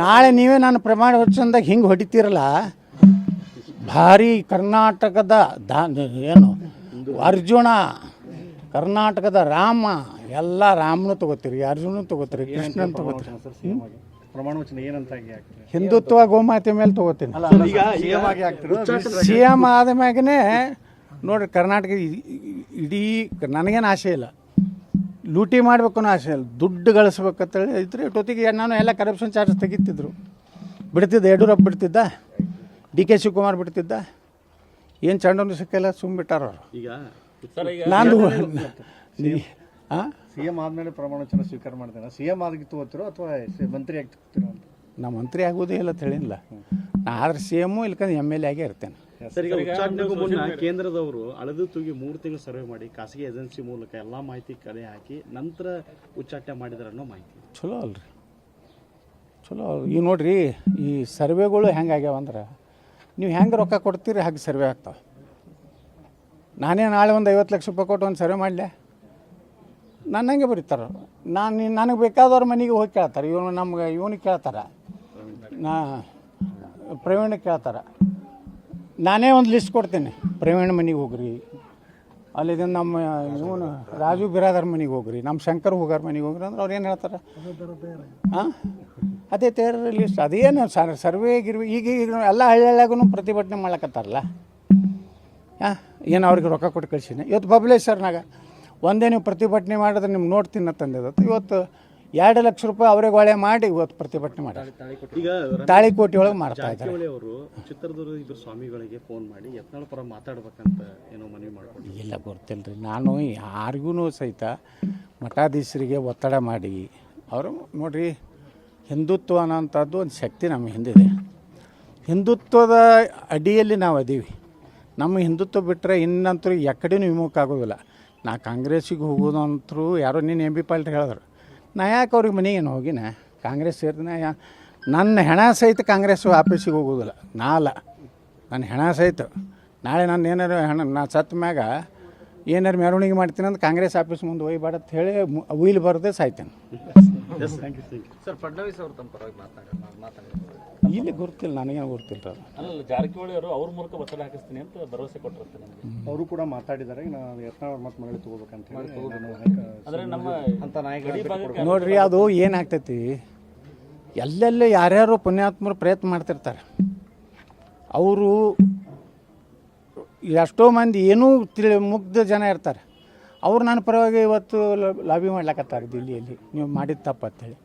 ನಾಳೆ ನೀವೇ ನಾನು ಪ್ರಮಾಣ ವಚನದಾಗ ಹಿಂಗೆ ಹೊಡಿತೀರಲ್ಲ? ಭಾರಿ ಕರ್ನಾಟಕದ ದಾ ಏನು ಅರ್ಜುನ ಕರ್ನಾಟಕದ ರಾಮ ಎಲ್ಲ ರಾಮನು ತಗೋತೀರಿ ಅರ್ಜುನ ತಗೋತೀರಿ ಕೃಷ್ಣನ್ ತಗೋತೀರಿ. ಹಿಂದುತ್ವ ಗೋಮಾತೆ ಮೇಲೆ ತಗೋತೀನಿ. ಸಿ ಎಂ ಆದ ಮ್ಯಾಗನೇ ನೋಡ್ರಿ ಕರ್ನಾಟಕ ಇಡೀ ನನಗೇನು ಆಸೆ ಇಲ್ಲ. ಲೂಟಿ ಮಾಡಬೇಕು ಅನ್ನೋ ಆಸೆ ಇಲ್ಲ ದುಡ್ಡು ಗಳಿಸ್ಬೇಕಂತೇಳಿ ಇದ್ರೆ ಟೊತ್ತಿಗೆ ನಾನು ಎಲ್ಲ ಕರಪ್ಷನ್ ಚಾರ್ಜ್ ತೆಗಿತಿದ್ರು. ಬಿಡ್ತಿದ್ದ ಯಡಿಯೂರಪ್ಪ ಬಿಡ್ತಿದ್ದ ಡಿ ಕೆ ಶಿವಕುಮಾರ್ ಬಿಡ್ತಿದ್ದ. ಏನು ಚಂಡನು ಸಿಕ್ಕಲ್ಲ ಸುಮ್ಮ ಬಿಟ್ಟಾರ ಅವ್ರು. ಈಗ ನಾನು ಹಾಂ ಸಿಎಂ ಆದಮೇಲೆ ಪ್ರಮಾಣ ವಚನ ಸ್ವೀಕಾರ ಮಾಡ್ತೇನೆ ಸಿಎಂ ಆಗಿ ತಗೋತಿರೋ ಅಥವಾ ಮಂತ್ರಿ ಆಗಿ ತಗೋತಿರೋ ಅಂತ? ನಾ ಮಂತ್ರಿ ಆಗೋದೇ ಇಲ್ಲ ಅಂತ ಹೇಳಿಲ್ಲ. ನಾ ಆದ್ರೆ ಸಿ ಎಮ್ಮು ಇಲ್ಕಂದ್ರೆ ಎಂ ಎಲ್ ಎ ಆಗೇ ಇರ್ತೇನೆ. ಸರ್ ಈಗ ಉಚ್ಚಾಟನೆಗೂ ಮುನ್ನ ಕೇಂದ್ರದವರು ಅಳೆದು ತೂಗಿ ಮೂರು ತಿಂಗಳು ಸರ್ವೆ ಮಾಡಿ ಖಾಸಗಿ ಏಜೆನ್ಸಿ ಮೂಲಕ ಎಲ್ಲ ಮಾಹಿತಿ ಕಲೆ ಹಾಕಿ ನಂತರ ಉಚ್ಚಾಟನೆ ಮಾಡಿದಾರೆ ಅನ್ನೋ ಮಾಹಿತಿ. ಚಲೋ ಅಲ್ರಿ. ಚಲೋ ಈಗ ನೋಡ್ರಿ ಈ ಸರ್ವೆಗಳು ಹೆಂಗಾಗ್ಯಾವ ಅಂದ್ರೆ ನೀವು ಹೆಂಗೆ ರೊಕ್ಕ ಕೊಡ್ತೀರಿ ಹಾಗೆ ಸರ್ವೆ ಆಗ್ತಾವೆ. ನಾನೇ ನಾಳೆ ಒಂದು ಐವತ್ತು ಲಕ್ಷ ರೂಪಾಯಿ ಕೊಟ್ಟು ಒಂದು ಸರ್ವೆ ಮಾಡಲೆ. ನನ್ನಂಗೆ ಬರೀತಾರೆ. ನಾನು ನನಗೆ ಬೇಕಾದವ್ರ ಮನೆಗೆ ಹೋಗಿ ಕೇಳ್ತಾರೆ. ಇವನು ನಮ್ಗೆ ಇವನಿಗೆ ಕೇಳ್ತಾರೆ. ನಾ ಪ್ರವೀಣ್ ಕೇಳ್ತಾರೆ. ನಾನೇ ಒಂದು ಲಿಸ್ಟ್ ಕೊಡ್ತೇನೆ. ಪ್ರವೀಣ್ ಮನೆಗೆ ಹೋಗ್ರಿ. ಅಲ್ಲಿದ ನಮ್ಮ, ಇವನು ರಾಜು ಬಿರಾದರ್ ಮನೆಗೆ ಹೋಗ್ರಿ. ನಮ್ಮ ಶಂಕರ್ ಹೋಗಾರ ಮನೆಗೆ ಹೋಗ್ರಿ ಅಂದ್ರೆ ಅವ್ರು ಏನು ಹೇಳ್ತಾರೆ? ಹಾಂ ಅದೇ ತೇರ ಲಿಸ್ಟ್ ಅದೇನು ಸರ್, ಸರ್ವೆ ಗಿರ್ವೆ, ಈಗ ಈಗ ಎಲ್ಲ ಹಳ್ಳಿಯಾಗೂ ಪ್ರತಿಭಟನೆ ಮಾಡ್ಲಕತ್ತಾರಲ್ಲ? ಹಾಂ ಏನು ಅವ್ರಿಗೆ ರೊಕ್ಕ ಕೊಟ್ಟು ಕಳ್ಸೀನಿ ಇವತ್ತು ಬಬ್ಲೇಶ್ವರ್ನಾಗ ಒಂದೇ ನೀವು ಪ್ರತಿಭಟನೆ ಮಾಡಿದ್ರೆ ನಿಮ್ಗೆ ನೋಡ್ತೀನಿ ತಂದಿದ್ದು ಇವತ್ತು ಎರಡು ಲಕ್ಷ ರೂಪಾಯಿ ಅವ್ರಿಗೆ ಒಳ್ಳೆ ಮಾಡಿ ಇವತ್ತು ಪ್ರತಿಭಟನೆ ಮಾಡ್ತಾರೆ ಈಗ ತಾಳಿಕೋಟೆ ಒಳಗೆ ಮಾಡ್ತಾ ಇದ್ದಾರೆ. ಅವರು ಇಬ್ಬರು ಸ್ವಾಮಿಗಳಿಗೆ ಫೋನ್ ಮಾಡಿ ಯತ್ನಾಳ ಪರ ಮಾತಾಡ್ಬೇಕಂತ ಏನೋ ಮನವಿ ಮಾಡ್ಕೊಂಡು ಇಲ್ಲ ಗೊತ್ತಿಲ್ಲ ರೀ ನಾನು ಯಾರಿಗೂ ಸಹಿತ ಮಠಾಧೀಶರಿಗೆ ಒತ್ತಡ ಮಾಡಿ ಅವರು ನೋಡ್ರಿ ಹಿಂದುತ್ವ ಅನ್ನೋಂಥದ್ದು ಒಂದು ಶಕ್ತಿ ನಮ್ಮ ಹಿಂದಿದೆ. ಹಿಂದುತ್ವದ ಅಡಿಯಲ್ಲಿ ನಾವು ಅದೀವಿ ನಮ್ಮ ಹಿಂದುತ್ವ ಬಿಟ್ಟರೆ ಇನ್ನಂತರೂ ಎಕಡೆನೂ ವಿಮುಖ ಆಗೋದಿಲ್ಲ. ನಾ ಕಾಂಗ್ರೆಸ್ಸಿಗೆ ಹೋಗೋದು ಅಂತರೂ ಯಾರೋ ನೀನು ಎಂ ಬಿ ಪಾಲ್ಟ್ ಹೇಳಿದ್ರು. ನಾ ಯಾಕೆ ಅವ್ರಿಗೆ ಮನೆಗೇನು ಹೋಗಿನ? ಕಾಂಗ್ರೆಸ್ ಸೇರ್ತೀನಿ ಯಾ ನನ್ನ ಹೆಣ ಸಹಿತ ಕಾಂಗ್ರೆಸ್ ಆಫೀಸಿಗೆ ಹೋಗೋದಿಲ್ಲ. ನಾ ಅಲ್ಲ ನನ್ನ ಹೆಣ ಸಹಿತ. ನಾಳೆ ನಾನು ಏನಾರು ಹೆಣ ನಾ ಸತ್ತ ಮ್ಯಾಗ ಏನಾರು ಮೆರವಣಿಗೆ ಮಾಡ್ತೀನಿ ಅಂತ ಕಾಂಗ್ರೆಸ್ ಆಫೀಸ್ ಮುಂದೆ ಹೋಗಿ ಅಂತ ಹೇಳಿ ಉಯ್ಲು ಬರದೆ ಸಾಯ್ತೇನೆ. Yes thank you thank you sir Fadnavis ಅವರು ತಮ್ಮ ಪರವಾಗಿ ಇಲ್ಲಿ ಗೊತ್ತಿಲ್ಲ ನನಗೇನು ಗೊತ್ತಿಲ್ಲ. ಅದು ಅಲ್ಲ ಜಾರಕಿಹೊಳಿ ಅವರು ಅವ್ರ ಮೂಲಕ ಒತ್ತಡ ಹಾಕಿಸ್ತೀನಿ ಅಂತ ಭರವಸೆ ಕೊಟ್ಟಿರ್ತಾರೆ ನಮಗೆ. ಅವರು ಕೂಡ ಮಾತಾಡಿದ್ದಾರೆ ನಾವು ಯತ್ನಾಳ್ ಮತ್ತೆ ಮರಳಿ ತಗೋಬೇಕಂತ ಹೇಳಿ ಅಂದ್ರೆ ನಮ್ಮ ಅಂತ ನಾಯಕರು ನೋಡ್ರಿ ಅದು ಏನಾಗ್ತೈತಿ ಎಲ್ಲೆಲ್ಲಿ ಯಾರ್ಯಾರು ಪುಣ್ಯಾತ್ಮರು ಪ್ರಯತ್ನ ಮಾಡ್ತಿರ್ತಾರೆ ಅವರು ಎಷ್ಟೋ ಮಂದಿ ಏನೂ ತಿಳಿ ಮುಗ್ಧ ಜನ ಇರ್ತಾರೆ. ಅವ್ರು ನನ್ನ ಪರವಾಗಿ ಇವತ್ತು ಲಾಬಿ ಮಾಡ್ಲಕತ್ತಾರೆ ದಿಲ್ಲಿಯಲ್ಲಿ. ನೀವು ಮಾಡಿದ ತಪ್ಪು ಅಂತೇಳಿ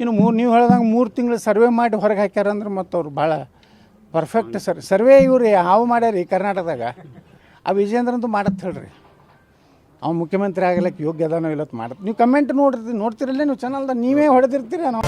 ಇನ್ನು ಮೂರು ನೀವು ಹೇಳ್ದಂಗೆ ಮೂರು ತಿಂಗಳು ಸರ್ವೆ ಮಾಡಿ ಹೊರಗೆ ಹಾಕ್ಯಾರ ಅಂದ್ರೆ ಮತ್ತು ಅವ್ರು ಭಾಳ ಪರ್ಫೆಕ್ಟ್ ಸರ್ ಸರ್ವೆ ಇವ್ರಿ ಹಾವು ಮಾಡ್ಯಾರಿ ಕರ್ನಾಟಕದಾಗ? ಆ ವಿಜೇಂದ್ರಂತೂ ಮಾಡತ್ತೆ ಹೇಳ್ರಿ. ಅವ್ನು ಮುಖ್ಯಮಂತ್ರಿ ಆಗಲಿಕ್ಕೆ ಯೋಗ್ಯ ಅದಾನೋ ಇಲ್ಲತ್ ಮಾಡತ್ತೆ ನೀವು ಕಮೆಂಟ್ ನೋಡ್ರಿ ನೋಡ್ತಿರಲ್ಲ ನೀವು ಚಾನಲ್ದಾಗ ನೀವೇ ಹೊಡೆದಿರ್ತೀರ ನಾವು.